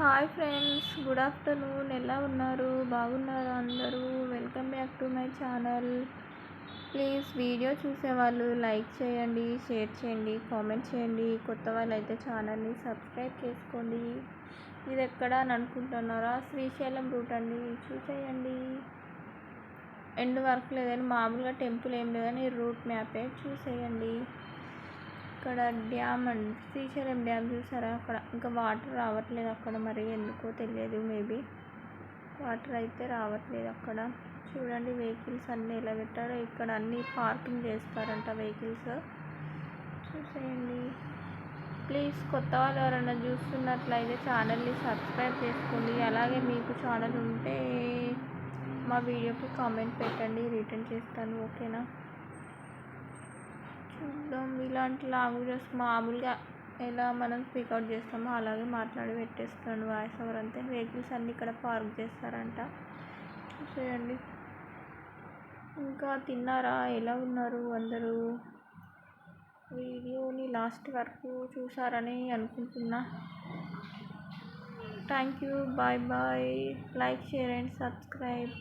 Hi friends good afternoon. ఎలా ఉన్నారు? బాగున్నారా అందరూ? Welcome back to my channel. Please video చూసేవాళ్ళు లైక్ చేయండి షేర్ చేయండి కామెంట్ చేయండి. కొత్త వాళ్ళు అయితే ఛానల్ని సబ్స్క్రైబ్ చేసుకోండి. ఇది ఎక్కడ అని అనుకుంటున్నారా? శ్రీశైలం రూట్ అండి. చూసేయండి. ఎండ్ వర్క్ లేదని మామూలుగా టెంపుల్ ఏం లేదని రూట్ మ్యాపే చూసేయండి. ఇక్కడ డ్యామ్ అండి శ్రీశైలం డ్యామ్ చూసారా? అక్కడ ఇంకా వాటర్ రావట్లేదు అక్కడ మరి ఎందుకో తెలియదు మేబీ వాటర్ అయితే రావట్లేదు అక్కడ. చూడండి వెహికల్స్ అన్నీ ఎలా పెట్టారో. ఇక్కడ అన్నీ పార్కింగ్ చేస్తారంట వెహికల్స్. చూసేయండి. ప్లీజ్ కొత్త వాళ్ళు ఎవరైనా చూస్తున్నట్లయితే ఛానల్ని సబ్స్క్రైబ్ చేసుకోండి. అలాగే మీకు ఛానల్ ఉంటే మా వీడియోకి కామెంట్ పెట్టండి. రిటర్న్ చేస్తాను. ఓకేనా? దాంట్లో ఇలాంటి మామూలుగా ఎలా మనం స్పీక్అవుట్ చేస్తామో అలాగే మాట్లాడి పెట్టేస్తున్నాడు వాయిస్ ఓవర్ అంతే. వెహికల్స్ అన్నీ ఇక్కడ పార్క్ చేస్తారంట. చూసేయండి. ఇంకా తిన్నారా? ఎలా ఉన్నారు అందరూ? వీడియోని లాస్ట్ వరకు చూసారని అనుకుంటున్నా. Thank you bye bye like share and subscribe